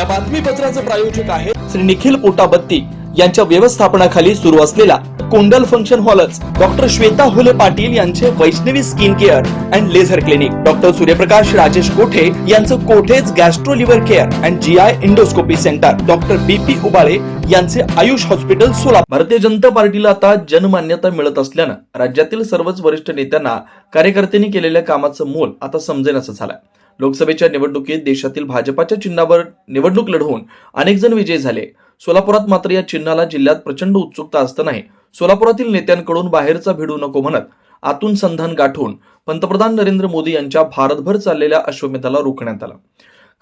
या बातमीपत्राचे प्रायोजक आहे श्री निखिल पोटाबत्ती यांच्या व्यवस्थापनाखाली सुरू असलेला कोंडल फंक्शन हॉलच डॉक्टर श्वेता हुले पाटील यांचे Vaishnavi skin care and laser clinic. Doctor Suryaprakash Rajesh Kothe यांचं कोठेज gastro liver care and G I endoscopy centre. Doctor B P Ubale यांचे आयुष हॉस्पिटल सोलापूर. भारतीय जनता पार्टीला आता जनमान्यता मिळत असल्यानं राज्यातील सर्वच वरिष्ठ नेत्यांना कार्यकर्त्यांनी केलेल्या कामाचं मोल आता समजेनसं झालंय. लोकसभेच्या निवडणुकीत देशातील भाजपाच्या चिन्हावर निवडणूक लढवून अनेक जण विजयी झाले. सोलापुरात मात्र या चिन्हाला जिल्ह्यात प्रचंड उत्सुकता असतानाही सोलापुरातील नेत्यांकडून बाहेरचा भिडू नको म्हणत आतून संधान गाठून पंतप्रधान नरेंद्र मोदी यांच्या भारतभर चाललेल्या अश्वमेधाला रोखण्यात आला.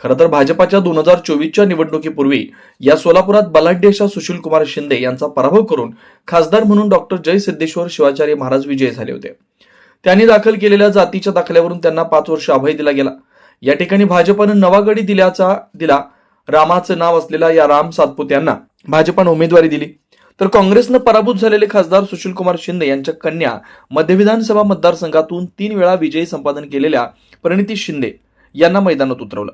खरं तर भाजपाच्या दोन हजार चोवीसच्या निवडणुकीपूर्वी या सोलापुरात बलाढ्यशा सुशील कुमार शिंदे यांचा पराभव करून खासदार म्हणून डॉक्टर जय सिद्धेश्वर शिवाचार्य महाराज विजयी झाले होते. त्यांनी दाखल केलेल्या जातीच्या दाखल्यावरून त्यांना पाच वर्ष अभय दिला गेला. या ठिकाणी भाजपनं नवागडी दिल्याचा दिला. रामाचं नाव असलेल्या या राम सातपुत यांना भाजपानं उमेदवारी दिली. तर काँग्रेसनं पराभूत झालेले खासदार सुशील कुमार शिंदे यांच्या कन्या मध्य विधानसभा मतदारसंघातून तीन वेळा विजयी संपादन केलेल्या प्रणिती शिंदे यांना मैदानात उतरवलं.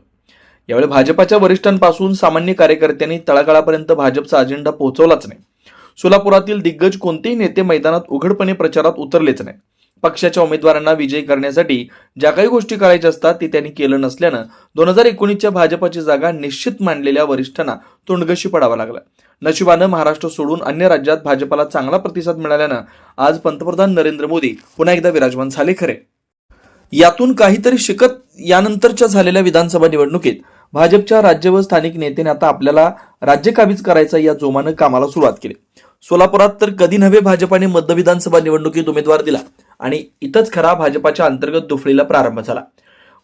यावेळी भाजपाच्या वरिष्ठांपासून सामान्य कार्यकर्त्यांनी तळागाळापर्यंत भाजपचा अजेंडा पोहोचवलाच नाही. सोलापुरातील दिग्गज कोणतेही नेते मैदानात उघडपणे प्रचारात उतरलेच नाही. पक्षाच्या उमेदवारांना विजयी करण्यासाठी ज्या काही गोष्टी करायच्या असतात ते त्यांनी केलं नसल्यानं दोन हजार एकोणीसच्या भाजपाची जागा निश्चित मांडलेल्या वरिष्ठांना तोंडगशी पडावा लागला. नशिबानं महाराष्ट्र सोडून अन्य राज्यात भाजपाला चांगला प्रतिसाद मिळाल्यानं आज पंतप्रधान नरेंद्र मोदी पुन्हा एकदा विराजमान झाले खरे. यातून काहीतरी शिकत यानंतरच्या झालेल्या विधानसभा निवडणुकीत भाजपच्या राज्य व स्थानिक नेत्याने आता आपल्याला राज्य काबीज करायचा या जोमानं कामाला सुरुवात केली. सोलापुरात तर कधी नव्हे भाजपाने मध्य विधानसभा निवडणुकीत उमेदवार दिला. आणि इथंच खरा भाजपाच्या अंतर्गत दुफळीला प्रारंभ झाला.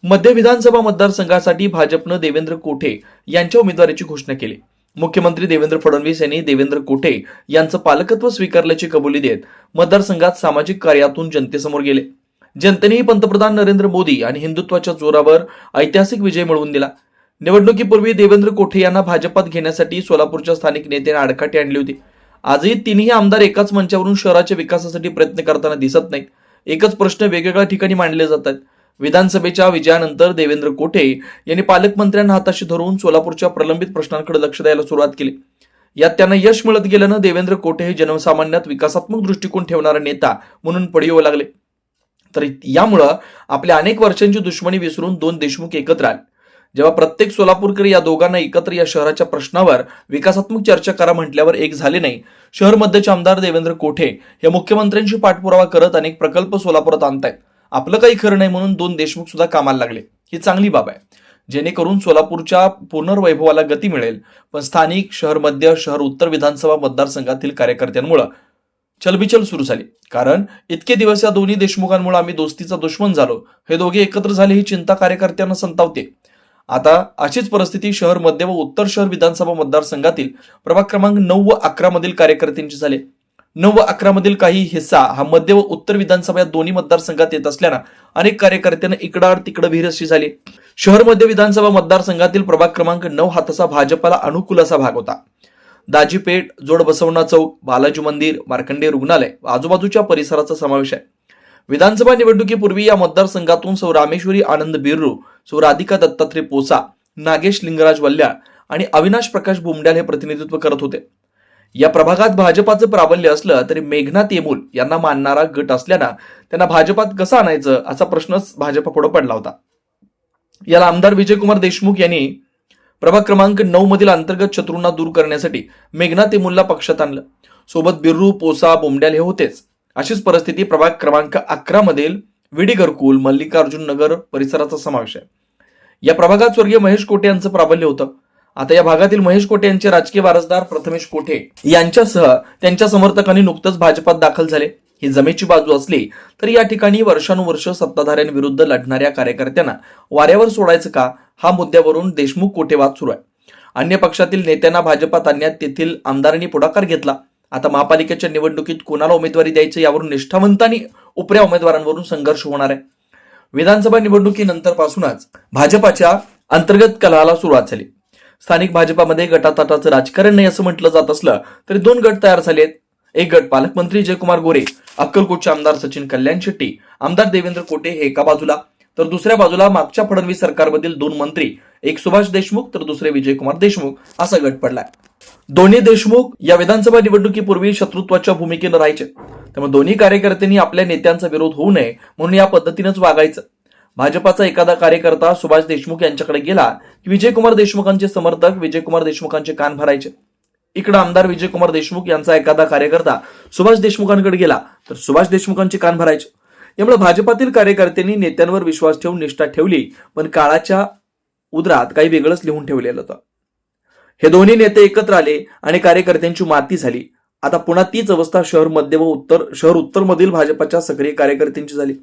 मध्य विधानसभा मतदारसंघासाठी भाजपनं देवेंद्र कोठे यांच्या उमेदवारीची घोषणा केली. मुख्यमंत्री देवेंद्र फडणवीस यांनी देवेंद्र कोठे यांचं पालकत्व स्वीकारल्याची कबुली देत मतदारसंघात सामाजिक कार्यातून जनतेसमोर गेले. जनतेनेही पंतप्रधान नरेंद्र मोदी आणि हिंदुत्वाच्या जोरावर ऐतिहासिक विजय मिळवून दिला. निवडणुकीपूर्वी देवेंद्र कोठे यांना भाजपात घेण्यासाठी सोलापूरच्या स्थानिक नेत्याने आडकाठी आणली होती. आजही तिन्ही आमदार एकाच मंचावरून शहराच्या विकासासाठी प्रयत्न करताना दिसत नाहीत. एकच प्रश्न वेगवेगळ्या ठिकाणी मांडले जातात विधानसभेच्या विजयानंतर देवेंद्र कोठे यांनी पालकमंत्र्यांना हाताशी धरून सोलापूरच्या प्रलंबित प्रश्नांकडे लक्ष द्यायला सुरुवात केली. यात त्यांना यश मिळत गेल्यानं देवेंद्र कोठे हे जनसामान्यात विकासात्मक दृष्टिकोन ठेवणारा नेता म्हणून पडी येऊ लागले. तर यामुळं आपल्या अनेक वर्षांची दुश्मनी विसरून दोन देशमुख एकत्र आले. जेव्हा प्रत्येक सोलापूरकरी या दोघांना एकत्र या शहराच्या प्रश्नावर विकासात्मक चर्चा करा म्हटल्यावर एक झाले नाही. शहर मध्यचे आमदार देवेंद्र कोठे हे मुख्यमंत्र्यांशी पाठपुरावा करत अनेक प्रकल्प सोलापुरात आणतायत. आपलं काही खरं नाही म्हणून दोन देशमुख सुद्धा कामाला लागले. ही चांगली बाब आहे. जेणेकरून सोलापूरच्या पुनर्वैभवाला गती मिळेल. पण स्थानिक शहर मध्य शहर उत्तर विधानसभा मतदारसंघातील कार्यकर्त्यांमुळे चलबिचल सुरू झाली. कारण इतके दिवस या दोन्ही देशमुखांमुळे आम्ही दोस्तीचा दुश्मन झालो. हे दोघे एकत्र झाले ही चिंता कार्यकर्त्यांना संतावते. आता अशीच परिस्थिती शहर मध्य व उत्तर शहर विधानसभा मतदारसंघातील प्रभाग क्रमांक नऊ व अकरा मधील कार्यकर्त्यांची झाले. नऊ व अकरा मधील काही हिस्सा हा मध्य व उत्तर विधानसभा या दोन्ही मतदारसंघात येत असल्यानं अनेक कार्यकर्त्यांना इकडाड तिकडं भीरशी झाली. शहर मध्य विधानसभा मतदारसंघातील प्रभाग क्रमांक नऊ हा तसा भाजपाला अनुकूल असा भाग होता. दाजीपेठ जोड बसवणा चौक बालाजी मंदिर मार्कंडे रुग्णालय आजूबाजूच्या परिसराचा समावेश आहे. विधानसभा निवडणुकीपूर्वी या मतदारसंघातून सौ रामेश्वरी आनंद बिर्रू सौ राधिका दत्तात्रय पोसा नागेश लिंगराज वल्ल्याळ आणि अविनाश प्रकाश बुमड्याल हे प्रतिनिधित्व करत होते. या प्रभागात भाजपाचं प्राबल्य असलं तरी मेघनाथ येमूल यांना मानणारा गट असल्यानं त्यांना भाजपात कसं आणायचं असा प्रश्नच भाजपापुढे पडला होता. याला आमदार विजयकुमार देशमुख यांनी प्रभाग क्रमांक नऊ मधील अंतर्गत शत्रूंना दूर करण्यासाठी मेघनाथ येमूलला पक्षात आणलं. सोबत बिर्रू पोसा बोमड्याल हे होतेच. अशीच परिस्थिती प्रभाग क्रमांक अकरा मधील विडीगरकुल मल्लिकार्जुन नगर परिसराचा समावेश आहे. या प्रभागात स्वर्गीय महेश कोटे यांचं प्राबल्य होतं. आता या भागातील महेश कोटे यांचे राजकीय वारसदार प्रथमेश कोठे यांच्यासह त्यांच्या समर्थकांनी नुकतंच भाजपात दाखल झाले. ही जमेची बाजू असली तरी या ठिकाणी वर्षानुवर्ष सत्ताधाऱ्यांविरुद्ध लढणाऱ्या कार्यकर्त्यांना वाऱ्यावर सोडायचं का? हा मुद्द्यावरून देशमुख कोठे वाद सुरू आहे. अन्य पक्षातील नेत्यांना भाजपात आणण्यात तेथील आमदारांनी पुढाकार घेतला. आता महापालिकेच्या निवडणुकीत कोणाला उमेदवारी द्यायचं यावरून निष्ठावंत आणि उपऱ्या उमेदवारांवरून संघर्ष होणार आहे. विधानसभा निवडणुकीनंतरपासूनच भाजपाच्या अंतर्गत कलहाला सुरुवात झाली. स्थानिक भाजपामध्ये गटाताटाचं राजकारण नाही असं म्हटलं जात असलं तरी दोन गट तयार झाले आहेत एक गट पालकमंत्री जयकुमार गोरे अक्कलकोटचे आमदार सचिन कल्याण शेट्टी आमदार देवेंद्र कोटे हे एका बाजूला. तर दुसऱ्या बाजूला मागच्या फडणवीस सरकारमधील दोन मंत्री एक सुभाष देशमुख तर दुसरे विजयकुमार देशमुख असा गट पडलाय. दोन्ही देशमुख या विधानसभा निवडणुकीपूर्वी शत्रुत्वाच्या भूमिकेनं राहायचे. त्यामुळे दोन्ही कार्यकर्त्यांनी आपल्या नेत्यांचा विरोध होऊ नये म्हणून या पद्धतीनंच वागायचं. भाजपाचा एखादा कार्यकर्ता सुभाष देशमुख यांच्याकडे गेला की विजयकुमार देशमुखांचे समर्थक विजयकुमार देशमुखांचे कान भरायचे. इकडे आमदार विजयकुमार देशमुख यांचा एखादा कार्यकर्ता सुभाष देशमुखांकडे गेला तर सुभाष देशमुखांचे कान भरायचे. यामुळे भाजपातील कार्यकर्त्यांनी नेत्यांवर विश्वास ठेवून निष्ठा ठेवली पण काळाच्या उदरात काही वेगळंच लिहून ठेवलेलं होतं. हे दोन्ही नेते एकत्र आले आणि कार्यकर्त्यांची माती झाली. आता पुन्हा तीच अवस्था शहर मध्य व उत्तर शहर उत्तर मधील भाजपाच्या सक्रिय कार्यकर्त्यांची झाली.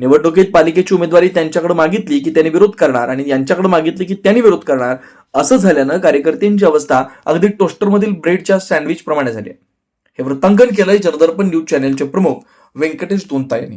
निवडणुकीत पालिकेची उमेदवारी त्यांच्याकडे मागितली की त्यांनी विरोध करणार आणि यांच्याकडे मागितली की त्यांनी विरोध करणार असं झाल्यानं कार्यकर्त्यांची अवस्था अगदी टोस्टरमधील ब्रेडच्या सँडविच प्रमाणे झाली हे वृत्तांकन केलंय जरदर्पण न्यूज चॅनेलचे प्रमुख व्यंकटेश दोनता यांनी.